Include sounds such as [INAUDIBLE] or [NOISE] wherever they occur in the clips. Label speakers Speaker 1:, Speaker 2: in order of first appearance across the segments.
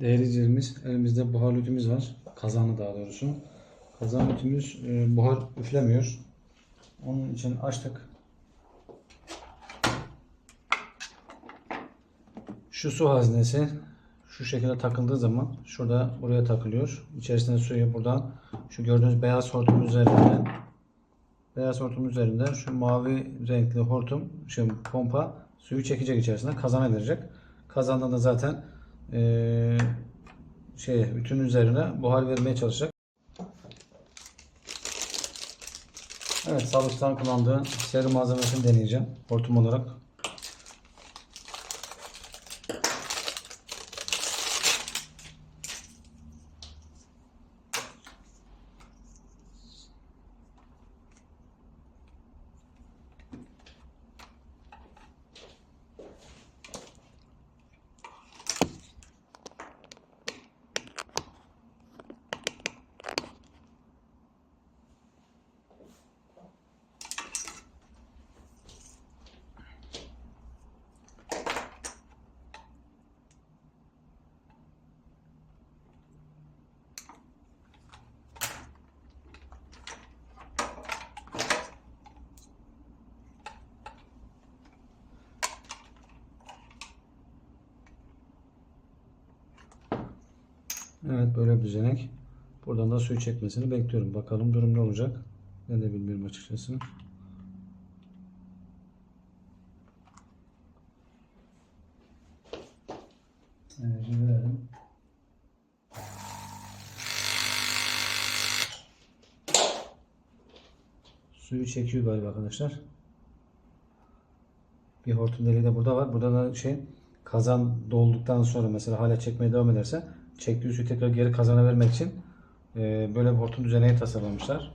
Speaker 1: Değerli izleyicilerimiz elimizde buhar ütümüz var. Kazanı daha doğrusu. Kazan ütümüz e, buhar üflemiyor. Onun için açtık. Şu su haznesi şu şekilde takıldığı zaman şurada buraya takılıyor. İçerisine suyu buradan şu gördüğünüz beyaz hortum üzerinden beyaz hortum üzerinden şu mavi renkli hortum şey pompa suyu çekecek içerisine kazana verecek. Kazandan da zaten eee şey ütünün üzerine buhar vermeye çalışacak. Evet Salıç'tan kullandığı seri malzemesini deneyeceğim hortum olarak. Evet böyle düzenek. Buradan da suyu çekmesini bekliyorum. Bakalım durum ne olacak. Ne de bilmiyorum açıkçası. Enerji. Suyu çekiyor galiba arkadaşlar. Bir hortum deliği de burada var. Burada da şey kazan dolduktan sonra mesela hala çekmeye devam ederse çektiği suyu tekrar geri kazana vermek için e, böyle bir hortum düzeneği tasarlamışlar.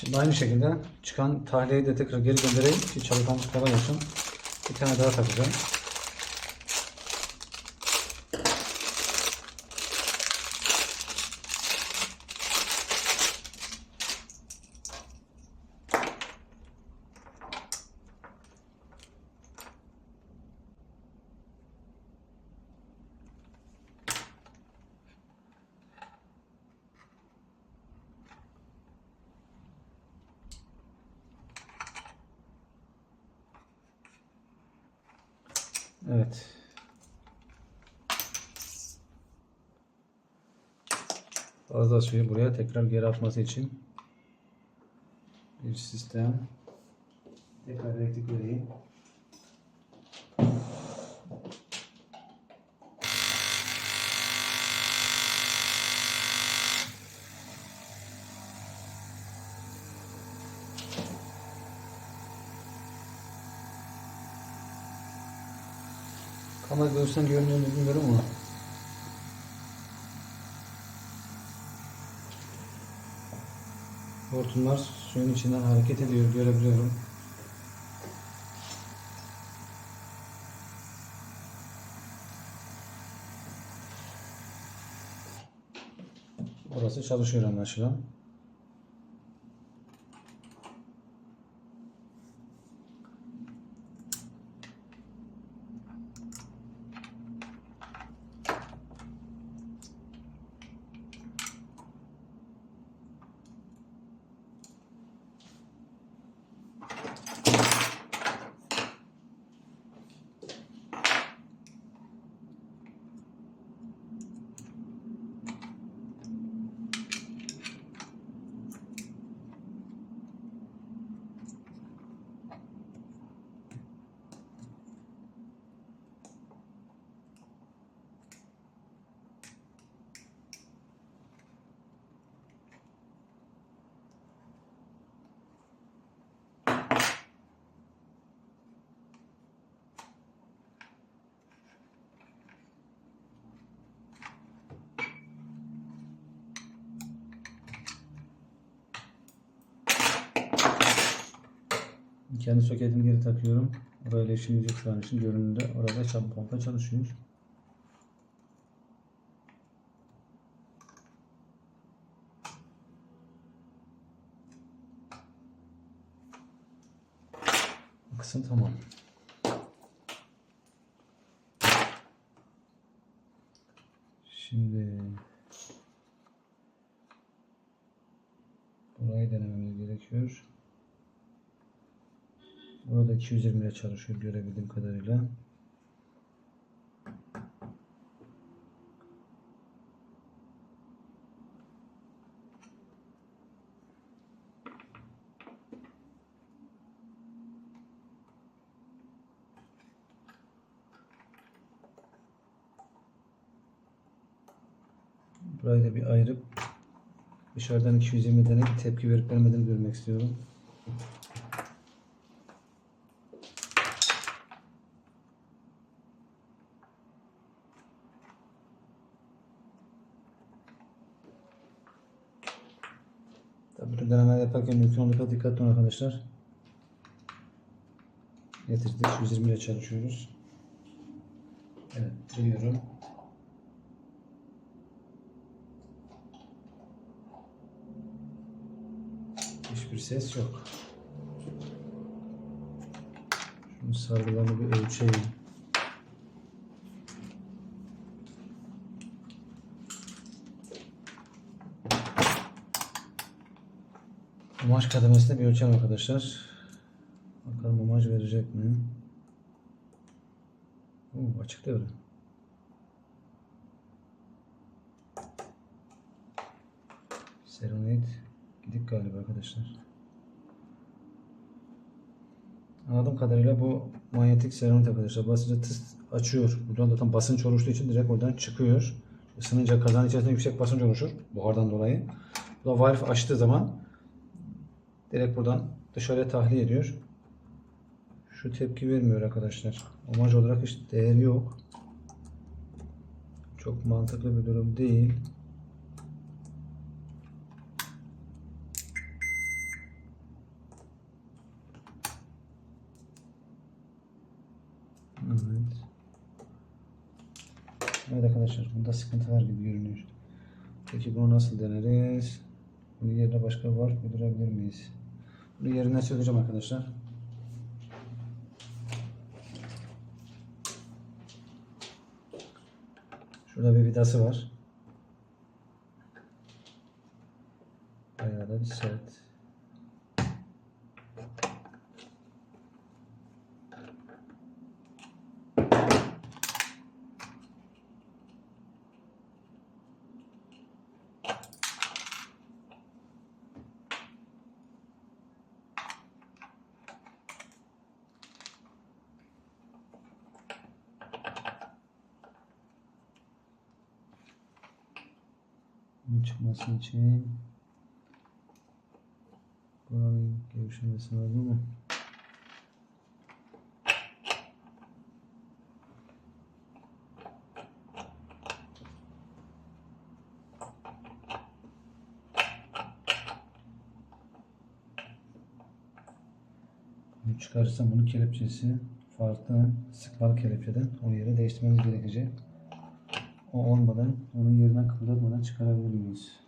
Speaker 1: Şimdi aynı şekilde çıkan tahliyeyi de tekrar geri göndereyim ki çalışmamız kolay olsun. Bir tane daha takacağım. Evet. Fazla suyu buraya tekrar geri atması için bir sistem. Tekrar elektrik vereyim. Kamera görsen görünüyor mu bilmiyorum ama. Hortumlar suyun içinden hareket ediyor görebiliyorum. Burası çalışıyor anlaşılan. Kendi soketimi geri takıyorum. Orayla işimiz yok şu an için. Görünümde orada çam pompa çalışıyor. Bu kısım tamam. Şimdi burayı denememiz gerekiyor. Burada 220 ile çalışıyor görebildiğim kadarıyla. Burayı da bir ayırıp dışarıdan 220 deneyip tepki verip vermediğini görmek istiyorum. Tabii bu denemeler yaparken mümkün olduğu kadar dikkatli olun arkadaşlar. Getirdik 120 ile çalışıyoruz. Evet, giriyorum. Hiçbir ses yok. Şunu sargılarını bir ölçeyim. Umaj kademesinde bir ölçelim arkadaşlar. Bakalım umaj verecek mi? Oo, açık devre. Serenade gidik galiba arkadaşlar. Anladığım kadarıyla bu manyetik serenit arkadaşlar. Basınca tıs açıyor. Buradan zaten basınç oluştuğu için direkt oradan çıkıyor. Isınınca kazanın içerisinde yüksek basınç oluşur. Buhardan dolayı. Bu da valve açtığı zaman direkt buradan dışarıya tahliye ediyor. Şu tepki vermiyor arkadaşlar. Amacı olarak hiç değeri yok. Çok mantıklı bir durum değil. Evet. Evet arkadaşlar bunda sıkıntı var gibi görünüyor. Peki bunu nasıl deneriz? Bunun yerine başka bir valve uydurabilir miyiz? Bunu yerine söyleyeceğim arkadaşlar. Şurada bir vidası var. Bayağı da bir sert. Bunun çıkması için buranın gevşemesi lazım ama bunu çıkarırsam bunun kelepçesi farklı sıkmalı kelepçeden o yere değiştirmemiz gerekecek. O olmadan onun yerinden kıpırdatmadan çıkarabilir miyiz?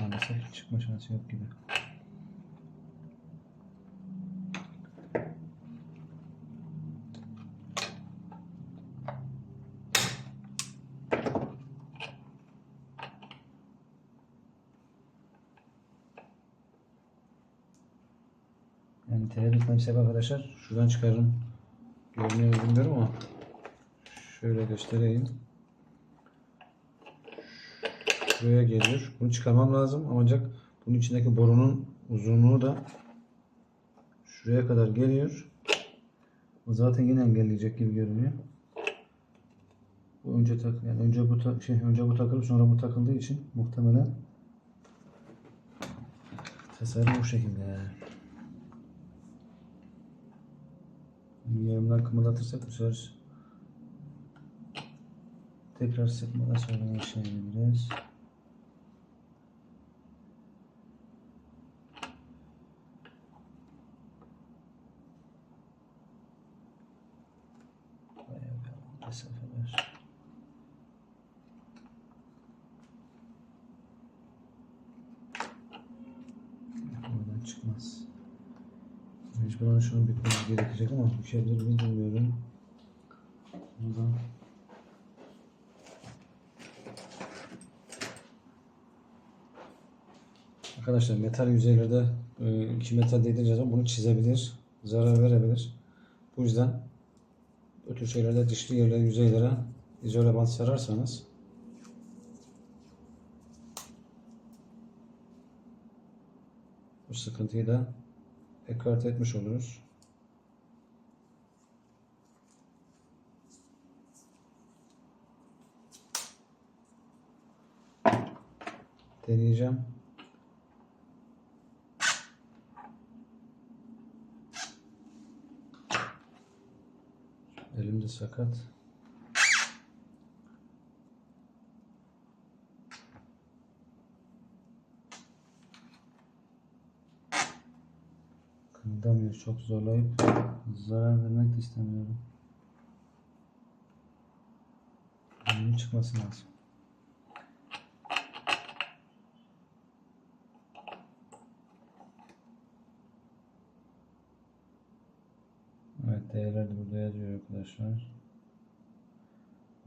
Speaker 1: Maalesef çıkma şansı yok gibi. Yani sebep arkadaşlar. Şuradan çıkarın. Görünüyor bilmiyorum ama şöyle göstereyim. Şuraya geliyor. Bunu çıkarmam lazım ancak bunun içindeki borunun uzunluğu da şuraya kadar geliyor. O zaten yine engelleyecek gibi görünüyor. Bu önce tak yani önce bu tak şey önce bu takılıp sonra bu takıldığı için muhtemelen tasarım bu şekilde. Yarımdan kımıldatırsak bu sefer tekrar sıkmadan sonra yaşayabiliriz. Bayağı bir mesafe var. çıkmaz. Mecburen şunu bükmemiz gerekecek ama bükebilir miyiz bilmiyorum. Buradan Arkadaşlar metal yüzeylerde e, iki metal değdirince zaman bunu çizebilir, zarar verebilir. Bu yüzden tür şeylerde dişli yerlere, yüzeylere izole bant sararsanız bu sıkıntıyı da ekart etmiş oluruz. Deneyeceğim. Elimde sakat. Çok zorlayıp zarar vermek de istemiyorum. Bunun çıkması lazım. Evet değerler de burada yazıyor arkadaşlar.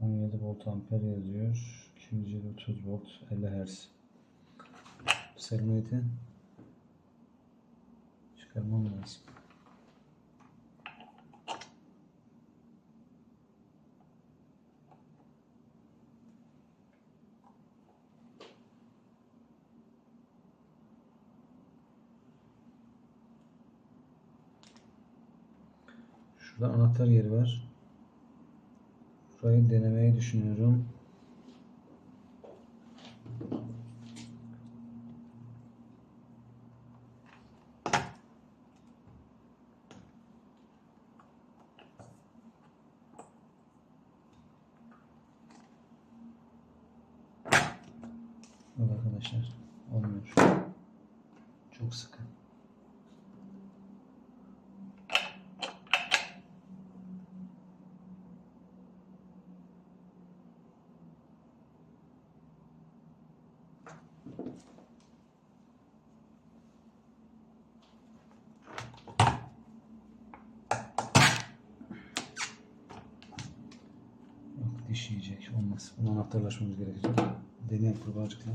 Speaker 1: 17 volt amper yazıyor. 230 volt 50 Hz. Selmiyeti çıkarmam lazım. Şurada anahtar yeri var. Burayı denemeyi düşünüyorum. Yok arkadaşlar. Olmuyor. Çok sıkı. Yiyecek. Olmaz. Bunu anahtarlaşmamız gerekecek. Deneyelim kurbağacıkla.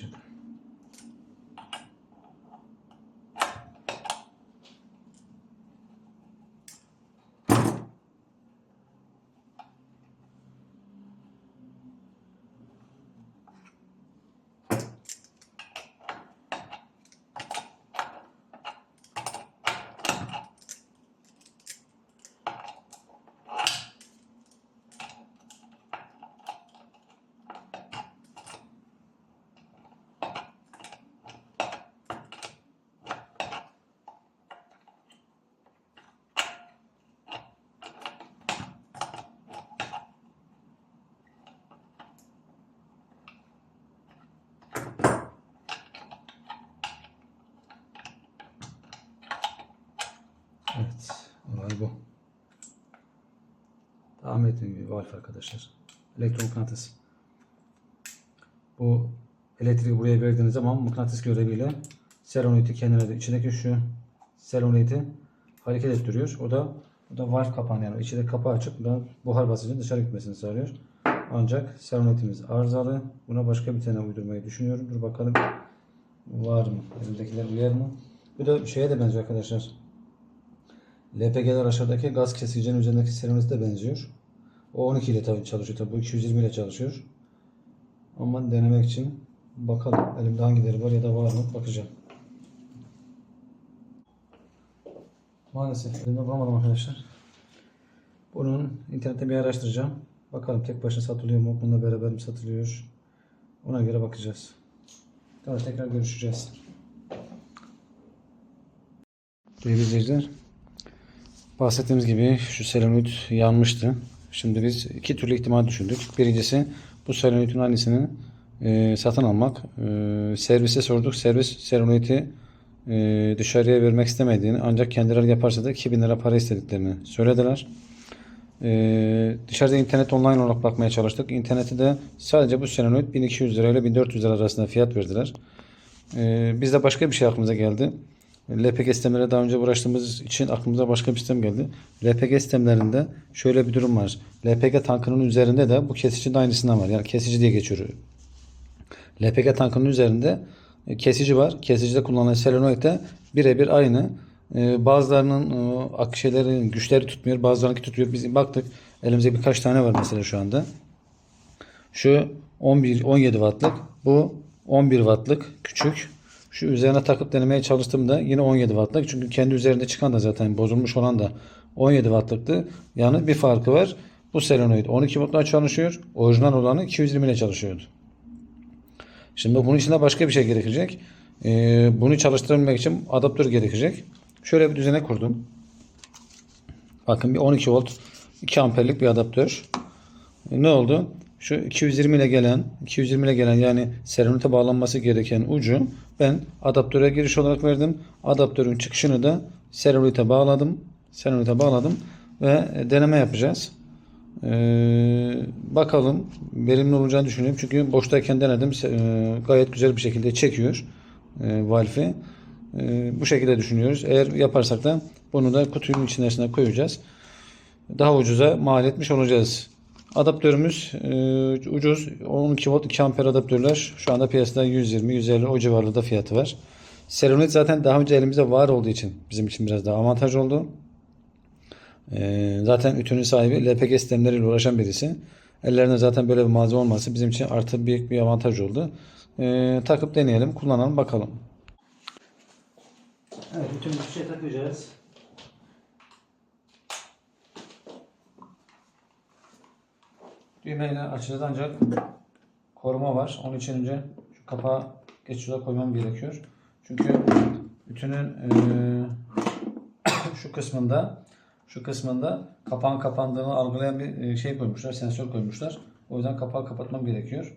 Speaker 1: Evet bu. Tahmin ettiğim gibi valf arkadaşlar. Elektron mıknatıs. Bu elektriği buraya verdiğiniz zaman mıknatıs göreviyle selenoidi kendine içindeki şu selenoidi hareket ettiriyor. O da o da valf kapağını yani içinde kapağı açıp buradan buhar basıncı dışarı gitmesini sağlıyor. Ancak selenoidimiz arızalı. Buna başka bir tane uydurmayı düşünüyorum. Dur bakalım var mı? Elimdekiler uyar mı? Bu da şeye de benziyor arkadaşlar. LPG'ler aşağıdaki gaz kesicinin üzerindeki selenoide benziyor. O 12 ile tabii çalışıyor. Tabii bu 220 ile çalışıyor. Ama denemek için bakalım. Elimde hangileri var ya da var mı bakacağım. Maalesef elimde bulamadım arkadaşlar. Bunun internette bir araştıracağım. Bakalım tek başına satılıyor mu? Bununla beraber mi satılıyor? Ona göre bakacağız. Sonra tekrar görüşeceğiz. Değerli izleyiciler, bahsettiğimiz gibi şu selenoid yanmıştı. Şimdi biz iki türlü ihtimal düşündük. Birincisi bu selenoidin aynısını e, satın almak. E, servise sorduk. Servis selenoidi e, dışarıya vermek istemediğini ancak kendileri yaparsa da 2000 lira para istediklerini söylediler. Ee, dışarıda internet online olarak bakmaya çalıştık. İnternette de sadece bu selenoid 1200 lira ile 1400 lira arasında fiyat verdiler. Ee, biz de başka bir şey aklımıza geldi. LPG sistemlere daha önce uğraştığımız için aklımıza başka bir sistem geldi. LPG sistemlerinde şöyle bir durum var. LPG tankının üzerinde de bu kesici de aynısından var. Yani kesici diye geçiyor. LPG tankının üzerinde e, kesici var. Kesicide kullanılan selenoid de birebir aynı. Ee, bazılarının e, ak- şeyleri, güçleri tutmuyor. Bazılarınınki tutuyor. Biz baktık. Elimizde birkaç tane var mesela şu anda. Şu 11 17 wattlık. Bu 11 wattlık küçük. Şu üzerine takıp denemeye çalıştığımda yine 17 wattlık. Çünkü kendi üzerinde çıkan da zaten bozulmuş olan da 17 wattlıktı. Yani bir farkı var. Bu selenoid 12 wattla çalışıyor. Orijinal olanı 220 ile çalışıyordu. Şimdi bunun içinde başka bir şey gerekecek. Ee, bunu çalıştırabilmek için adaptör gerekecek. Şöyle bir düzene kurdum. Bakın bir 12 volt 2 amperlik bir adaptör. E, Ne oldu? Şu 220 ile gelen 220 ile gelen yani selenoide bağlanması gereken ucu ben adaptöre giriş olarak verdim. Adaptörün çıkışını da selenoide bağladım. Selenoide bağladım ve e, deneme yapacağız. Ee, bakalım verimli olacağını düşünüyorum. Çünkü boştayken denedim. Ee, gayet güzel bir şekilde çekiyor e, valfi. Ee, bu şekilde düşünüyoruz. Eğer yaparsak da bunu da kutunun içerisine koyacağız. Daha ucuza mal etmiş olacağız. Adaptörümüz e, ucuz. 12 volt 2 amper adaptörler. Şu anda piyasada 120-150 o civarında fiyatı var. Selenoid zaten daha önce elimizde var olduğu için bizim için biraz daha avantaj oldu. Ee, zaten ütünün sahibi LPG sistemleriyle uğraşan birisi. Ellerinde zaten böyle bir malzeme olması bizim için artı büyük bir avantaj oldu. Ee, takıp deneyelim, kullanalım, bakalım. Evet, bütün şey takacağız. Düğmeyle açacağız ancak koruma var. Onun için önce şu kapağı geçişe koymam gerekiyor. Çünkü bütünün eee, [COUGHS] şu kısmında şu kısmında kapağın kapandığını algılayan bir e, şey koymuşlar, sensör koymuşlar. O yüzden kapağı kapatmam gerekiyor.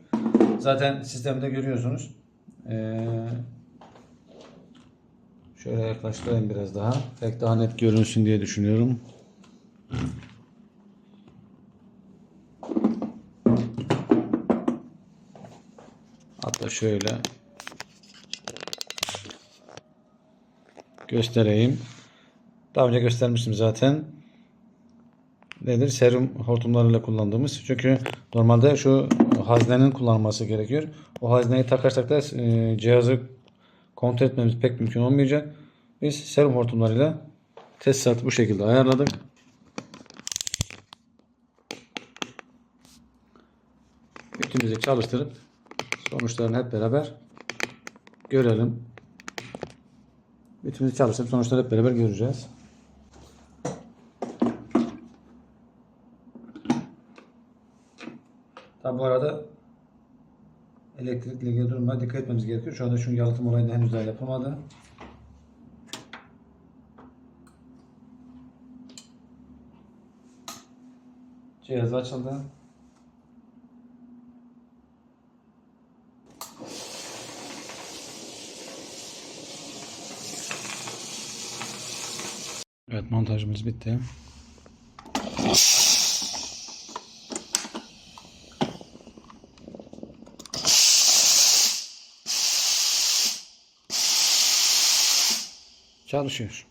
Speaker 1: Zaten sistemde görüyorsunuz. Şöyle yaklaştırayım biraz daha. Pek daha net görünsün diye düşünüyorum. Hatta şöyle göstereyim. Daha önce göstermiştim zaten. Nedir? Serum hortumlarıyla kullandığımız. Çünkü normalde şu haznenin kullanılması gerekiyor. O hazneyi takarsak da e, cihazı kontrol etmemiz pek mümkün olmayacak. Biz serum hortumlarıyla tesisatı bu şekilde ayarladık. Bütünümüzü çalıştırıp sonuçlarını hep beraber görelim. Bütünümüzü çalıştırıp sonuçları hep beraber göreceğiz. Tabi bu arada elektrikle ilgili duruma dikkat etmemiz gerekiyor. Şu anda çünkü yalıtım olayında henüz daha yapılmadı. Cihaz açıldı. Evet montajımız bitti. Çalışıyor.